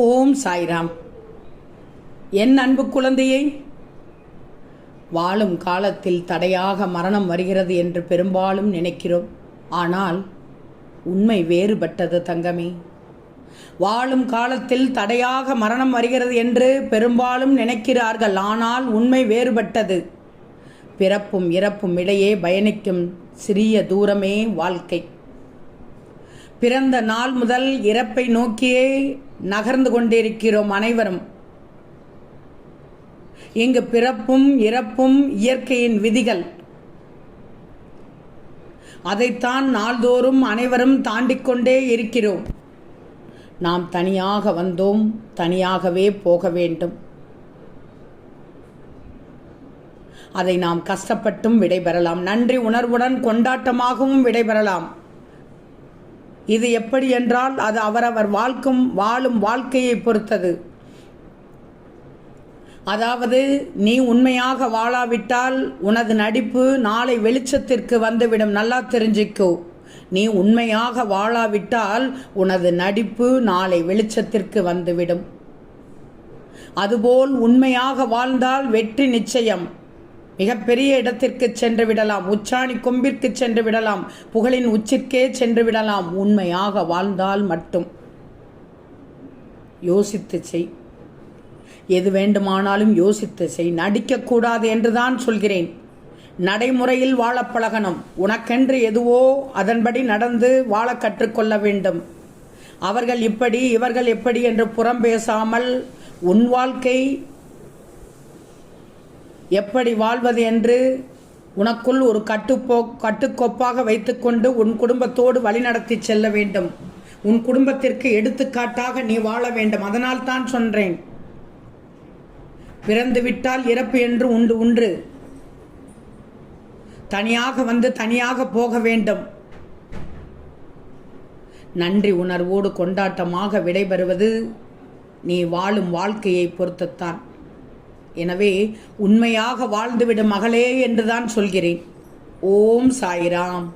ஓம் சாய்ராம். என் அன்பு குழந்தையை வாழும் காலத்தில் தடையாக மரணம் வருகிறது என்று பெரும்பாலும் நினைக்கிறோம். ஆனால் உண்மை வேறுபட்டது தங்கமே. வாழும் காலத்தில் தடையாக மரணம் வருகிறது என்று பெரும்பாலும் நினைக்கிறார்கள். ஆனால் உண்மை வேறுபட்டது. பிறப்பும் இறப்பும் இடையே பயணிக்கும் சிறிய தூரமே வாழ்க்கை. பிறந்த நாள் முதல் இறப்பை நோக்கியே நகர்ந்து கொண்டிருக்கிறோம் அனைவரும். இங்கு பிறப்பும் இறப்பும் இயற்கையின் விதிகள். அதைத்தான் நாள்தோறும் அனைவரும் தாண்டிக்கொண்டே இருக்கிறோம். நாம் தனியாக வந்தோம் தனியாகவே போக வேண்டும். அதை நாம் கஷ்டப்பட்டும் விடைபெறலாம். நன்றி உணர்வுடன் கொண்டாட்டமாகவும் விடைபெறலாம். இது எப்படி என்றால் அது அவரவர் வாழ்க்கும் வாழும் வாழ்க்கையை பொறுத்தது. அதாவது நீ உண்மையாக வாழாவிட்டால் உனது நடிப்பு நாளை வெளிச்சத்திற்கு வந்துவிடும். நல்லா தெரிஞ்சுக்கோ. நீ உண்மையாக வாழாவிட்டால் உனது நடிப்பு நாளை வெளிச்சத்திற்கு வந்துவிடும். அதுபோல் உண்மையாக வாழ்ந்தால் வெற்றி நிச்சயம். மிகப்பெரிய இடத்திற்கு சென்று விடலாம். உச்சாணி கொம்பிற்கு சென்று விடலாம். புகழின் உச்சிற்கே சென்று விடலாம். உண்மையாக வாழ்ந்தால் மட்டும். யோசித்து செய். எது வேண்டுமானாலும் யோசித்து செய். நடிக்கக்கூடாது என்றுதான் சொல்கிறேன். நடைமுறையில் வாழ பழகணும். உனக்கென்று எதுவோ அதன்படி நடந்து வாழ கற்றுக்கொள்ள வேண்டும். அவர்கள் இப்படி இவர்கள் எப்படி என்று புறம் பேசாமல் உன் வாழ்க்கை எப்படி வாழ்வது என்று உனக்குள் ஒரு கட்டுப்போ கட்டுக்கோப்பாக வைத்துக்கொண்டு உன் குடும்பத்தோடு வழிநடத்தி செல்ல வேண்டும். உன் குடும்பத்திற்கு எடுத்துக்காட்டாக நீ வாழ வேண்டும். அதனால் தான் சொல்றேன் பிறந்து விட்டால் இறப்பு என்று உண்டு உண்டு தனியாக வந்து தனியாக போக வேண்டும். நன்றி உணர்வோடு கொண்டாட்டமாக விடைபெறுவது நீ வாழும் வாழ்க்கையை பொறுத்துத்தான். எனவே உண்மையாக வாழ்ந்துவிடும் மகளே என்றுதான் சொல்கிறேன். ஓம் சாய்ராம்.